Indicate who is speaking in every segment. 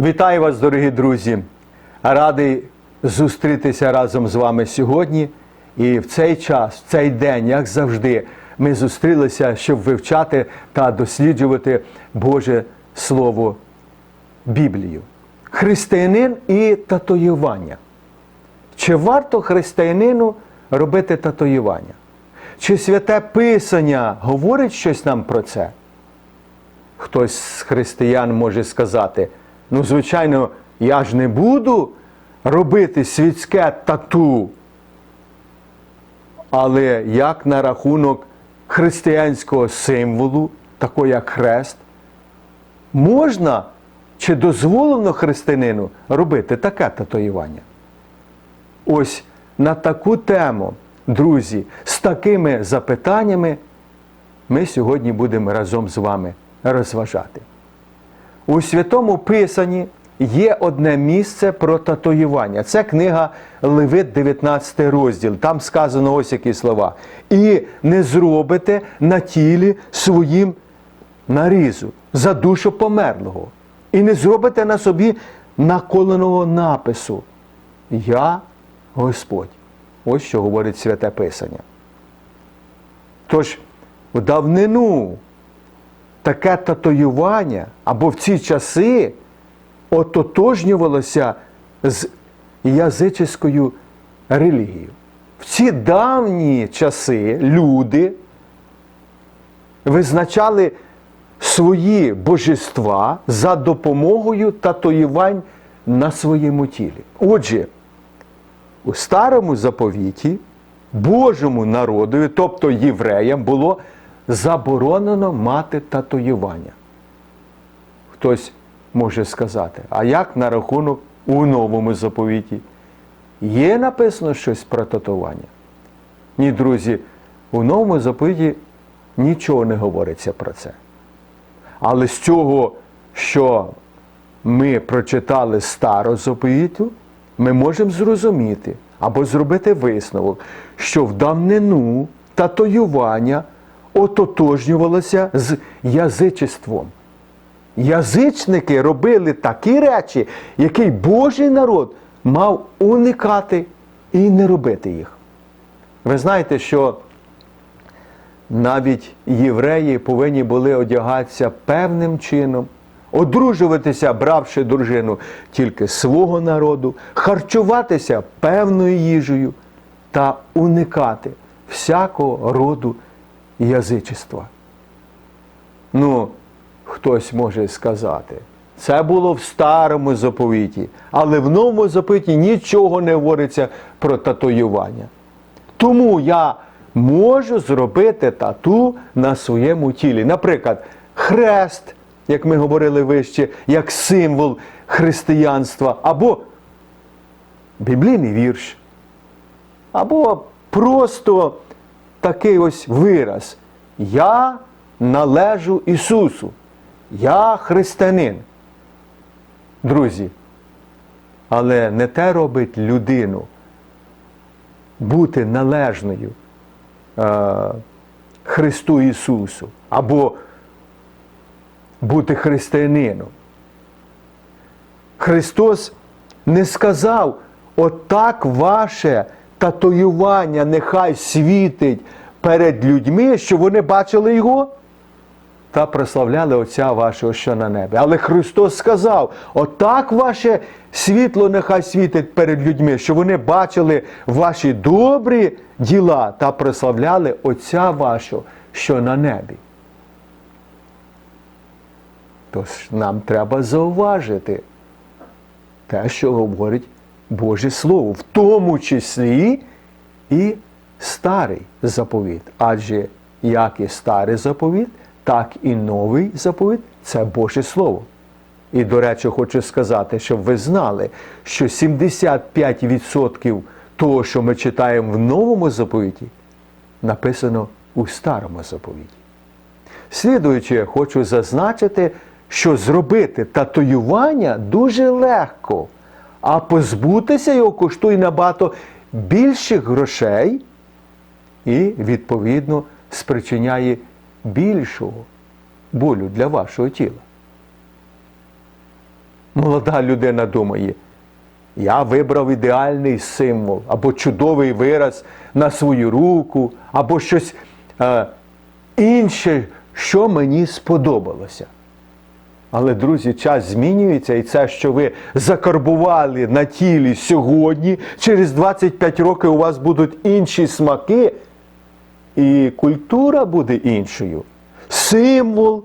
Speaker 1: Вітаю вас, дорогі друзі! Радий зустрітися разом з вами сьогодні. І в цей час, в цей день, як завжди, ми зустрілися, щоб вивчати та досліджувати Боже Слово Біблію. Християнин і татуювання. Чи варто християнину робити татуювання? Чи святе Писання говорить щось нам про це? Хтось з християн може сказати: ну, звичайно, я ж не буду робити світське тату. Але як на рахунок християнського символу, такого як хрест, можна чи дозволено християнину робити таке татуювання? Ось на таку тему, друзі, з такими запитаннями ми сьогодні будемо разом з вами розважати. У Святому Писанні є одне місце про татуювання. Це книга Левит, 19 розділ. Там сказано ось які слова. І не зробите на тілі своїм нарізу за душу померлого. І не зробите на собі наколеного напису. Я Господь. Ось що говорить Святе Писання. Тож, в давнину таке татуювання або в ці часи ототожнювалося з язичською релігією. В ці давні часи люди визначали свої божества за допомогою татуювань на своєму тілі. Отже, у старому заповіті Божому народові, тобто євреям, було заборонено мати татуювання. Хтось може сказати, а як на рахунок у новому заповіті? Є написано щось про татуювання? Ні, друзі, у новому заповіті нічого не говориться про це. Але з цього, що ми прочитали стару заповіту, ми можемо зрозуміти або зробити висновок, що в давнину татуювання ототожнювалося з язичеством. Язичники робили такі речі, які Божий народ мав уникати і не робити їх. Ви знаєте, що навіть євреї повинні були одягатися певним чином, одружуватися, бравши дружину тільки свого народу, харчуватися певною їжею та уникати всякого роду язичества. Ну, хтось може сказати, це було в старому заповіті, але в новому заповіті нічого не говориться про татуювання. Тому я можу зробити тату на своєму тілі. Наприклад, хрест, як ми говорили вище, як символ християнства, або біблійний вірш, або просто такий ось вираз. Я належу Ісусу. Я християнин. Друзі, але не те робить людину бути належною е, Христу Ісусу або бути християнином. Христос не сказав, отак ваше татуювання нехай світить перед людьми, що вони бачили Його та прославляли Отця вашого, що на небі. Але Христос сказав: отак ваше світло нехай світить перед людьми, що вони бачили ваші добрі діла та прославляли Отця вашого, що на небі. Тож нам треба зауважити те, що говорить Боже Слово, в тому числі і старий заповіт. Адже як і старий заповіт, так і новий заповіт це Боже Слово. І, до речі, хочу сказати, щоб ви знали, що 75% того, що ми читаємо в новому заповіті, написано у старому заповіті. Слідуючи, хочу зазначити, що зробити татуювання дуже легко, а позбутися його коштує набагато більших грошей і, відповідно, спричиняє більшого болю для вашого тіла. молода людина думає, я вибрав ідеальний символ, або чудовий вираз на свою руку, або щось е, інше, що мені сподобалося. Але, друзі, час змінюється, і це, що ви закарбували на тілі сьогодні, через 25 років у вас будуть інші смаки, і культура буде іншою. Символ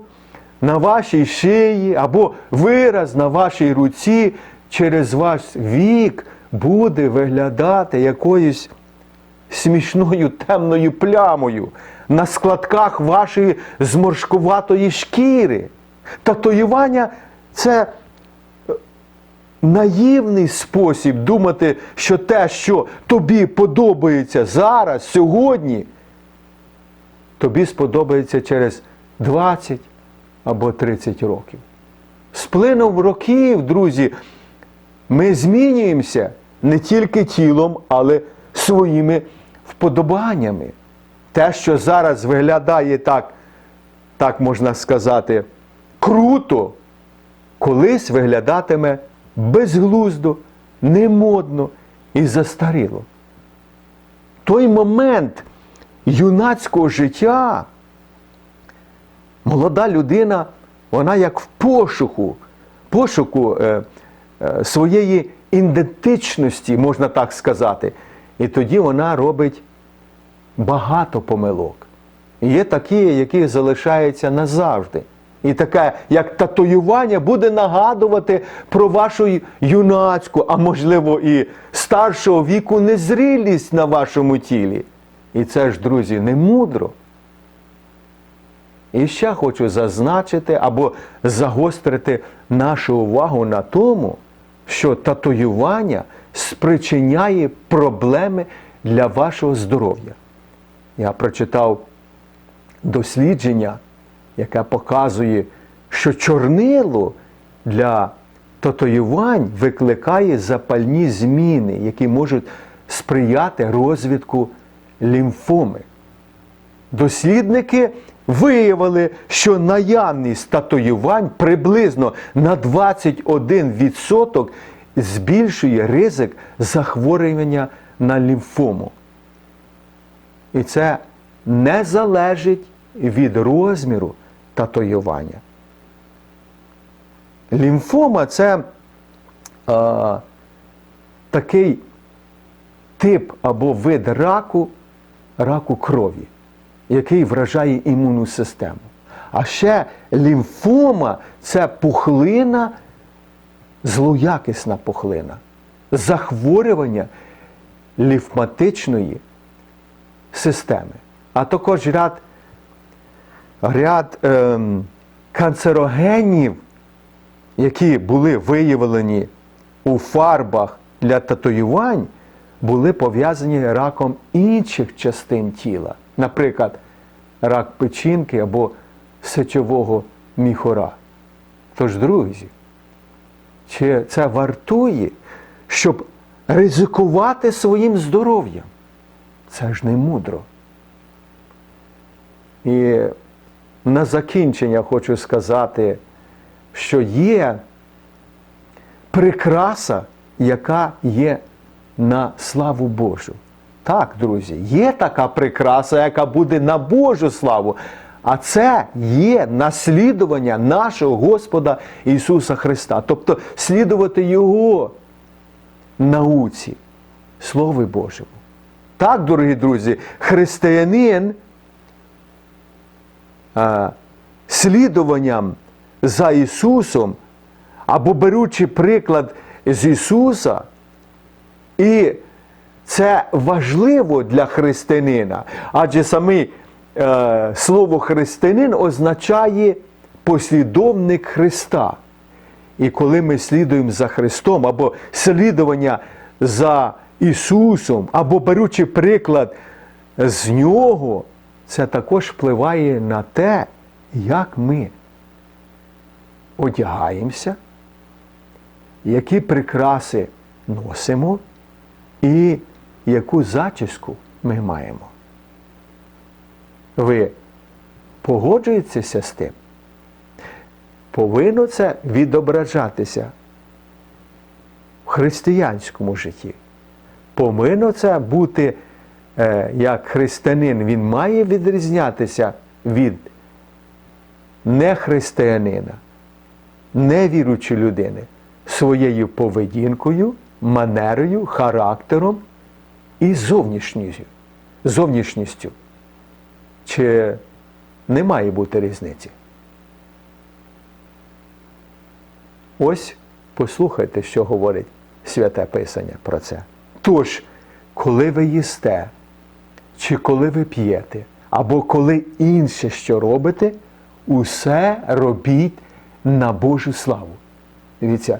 Speaker 1: на вашій шиї або вираз на вашій руці через ваш вік буде виглядати якоюсь смішною темною плямою на складках вашої зморшкуватої шкіри. Татуювання це наївний спосіб думати, що те, що тобі подобається зараз, сьогодні, тобі сподобається через 20 або 30 років. З плином років, друзі, ми змінюємося не тільки тілом, але своїми вподобаннями. Те, що зараз виглядає так, так можна сказати, круто, колись виглядатиме безглуздо, немодно і застаріло. Той момент юнацького життя, молода людина, вона як в пошуку, пошуку е, е, своєї ідентичності, можна так сказати. І тоді вона робить багато помилок. І Є такі, які залишаються назавжди. І таке, як татуювання, буде нагадувати про вашу юнацьку, а можливо і старшого віку незрілість на вашому тілі. І це ж, друзі, не мудро. І ще хочу зазначити або загострити нашу увагу на тому, що татуювання спричиняє проблеми для вашого здоров'я. Я прочитав дослідження, яке показує, що чорнило для татуювань викликає запальні зміни, які можуть сприяти розвитку лімфоми. Дослідники виявили, що наявність татуювань приблизно на 21% збільшує ризик захворювання на лімфому. І це не залежить від розміру татуювання. Лімфома це а, такий тип або вид раку, раку крові, який вражає імунну систему. А ще лімфома це пухлина, злоякісна пухлина, захворювання лімфатичної системи, а також ряд, ряд ем, канцерогенів, які були виявлені у фарбах для татуювань, були пов'язані раком інших частин тіла, наприклад, рак печінки або сечового міхора. Тож, друзі, чи це вартує, щоб ризикувати своїм здоров'ям? Це ж не мудро. І на закінчення хочу сказати, що є прикраса, яка є на славу Божу. Так, друзі, є така прикраса, яка буде на Божу славу. А це є наслідування нашого Господа Ісуса Христа. Тобто слідувати Його науці, Слові Божому. Так, дорогі друзі, християнин а, слідуванням за Ісусом або беручи приклад з Ісуса, і це важливо для християнина, адже саме е, слово християнин означає послідовник Христа. І коли ми слідуємо за Христом, або слідування за Ісусом, або беручи приклад з Нього, це також впливає на те, як ми одягаємося, які прикраси носимо і яку зачіску ми маємо. Ви погоджуєтеся з тим? Повинно це відображатися в християнському житті. Повинно це бути, е, як християнин, він має відрізнятися від нехристиянина, невіруючої людини своєю поведінкою, манерою, характером і зовнішністю. зовнішністю. Чи не має бути різниці? Ось послухайте, що говорить Святе Писання про це. Тож, коли ви їсте, чи коли ви п'єте, або коли інше що робите, усе робіть на Божу славу. Дивіться,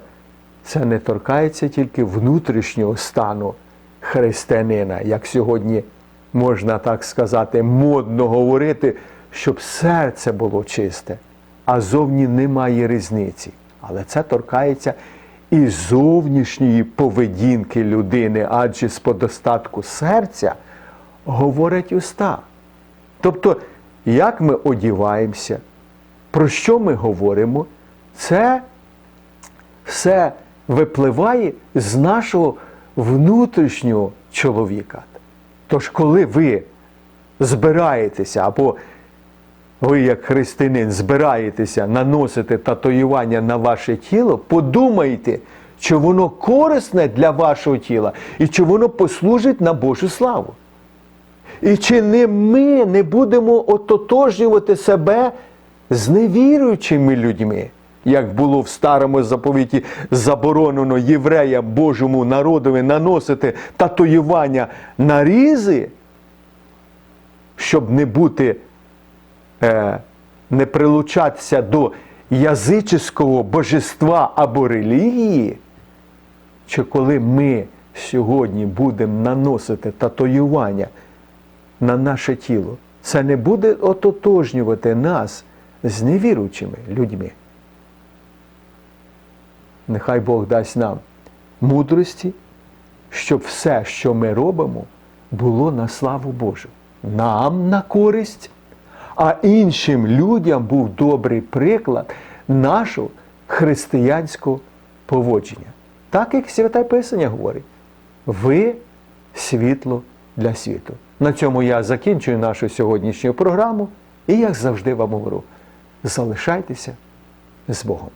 Speaker 1: це не торкається тільки внутрішнього стану християнина, як сьогодні можна так сказати, модно говорити, щоб серце було чисте, а зовні немає різниці. Але це торкається і зовнішньої поведінки людини, адже з подостатку серця говорять уста. Тобто, як ми одіваємося, про що ми говоримо, це все випливає з нашого внутрішнього чоловіка. Тож, коли ви збираєтеся, або ви, як християнин, збираєтеся наносити татуювання на ваше тіло, подумайте, чи воно корисне для вашого тіла і чи воно послужить на Божу славу. І чи не ми не будемо ототожнювати себе з невіруючими людьми, як було в старому заповіті заборонено євреям Божому народові наносити татуювання на різи, щоб не бути, е, не прилучатися до язичського божества або релігії, чи коли ми сьогодні будемо наносити татуювання на наше тіло, це не буде ототожнювати нас з невіруючими людьми. Нехай Бог дасть нам мудрості, щоб все, що ми робимо, було на славу Божу, нам на користь, а іншим людям був добрий приклад нашого християнського поводження. Так як Святе Писання говорить, ви світло для світу. На цьому я закінчую нашу сьогоднішню програму і, як завжди, вам говорю, залишайтеся з Богом.